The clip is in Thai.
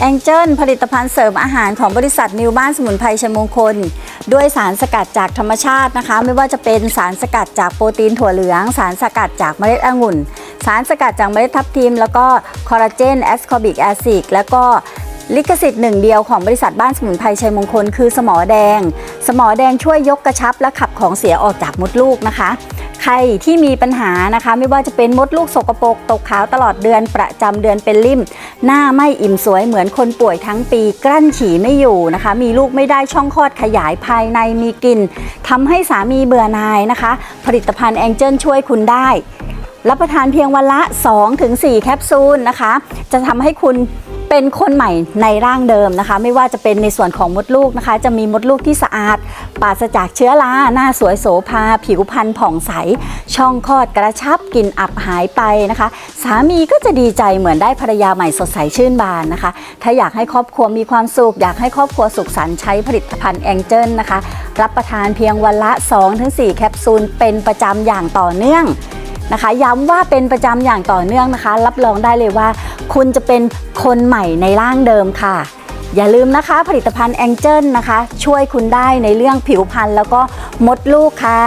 แองเจิลผลิตภัณฑ์เสริมอาหารของบริษัทนิวบ้านสมุนไพรชยมงคล ด้วยสารสกัดจากธรรมชาตินะคะ ไม่ว่าจะเป็นสารสกัดจากโปรตีนถั่วเหลือง สารสกัดจากเมล็ดองุ่น สารสกัดจากเมล็ดทับทิม แล้วก็คอลลาเจนแอสคอบิกแอซิดแล้วก็ลิขสิทธิ์หนึ่งเดียวของบริษัทบ้านสมุนไพรชัยมงคลคือสมอแดง สมอแดงช่วยยกกระชับและขับของเสียออกจากมดลูกนะคะ ครที่มีปัญหานะคะ ไม่ว่าจะเป็นมดลูกสกปรกตกขาวตลอดเดือนประจำเดือนเป็นริ่ม หน้าไม่อิ่มสวยเหมือนคนป่วยทั้งปีกลั้นฉี่ไม่อยู่นะคะ มีลูกไม่ได้ช่องคลอดขยายภายในมีกลิ่นทำให้สามีเบื่อหน่ายนะคะ ผลิตภัณฑ์แองเจิลช่วยคุณได้รับประทานเพียงวันละ 2-4 แคปซูลนะคะ จะทำให้คุณเป็นคนใหม่ในร่างเดิมนะคะ ไม่ว่าจะเป็นในส่วนของมดลูกนะคะ จะมีมดลูกที่สะอาด ปราศจากเชื้อราหน้าสวยโสภา ผิวพรรณผ่องใส ช่องคลอดกระชับกลิ่นอับหายไปนะคะ สามีก็จะดีใจเหมือนได้ภรรยาใหม่สดใสชื่นบานนะคะ ถ้าอยากให้ครอบครัวมีความสุข อยากให้ครอบครัวสุขสันต์ใช้ผลิตภัณฑ์แองเจิลนะคะ รับประทานเพียงวันละ 2-4 แคปซูล เป็นประจำอย่างต่อเนื่องนะคะย้ำว่าเป็นประจำอย่างต่อเนื่องนะคะ รับรองได้เลยว่า คุณจะเป็นคนใหม่ในร่างเดิมค่ะ อย่าลืมนะคะ ผลิตภัณฑ์แองเจิลนะคะ ช่วยคุณได้ในเรื่องผิวพรรณแล้วก็มดลูกค่ะ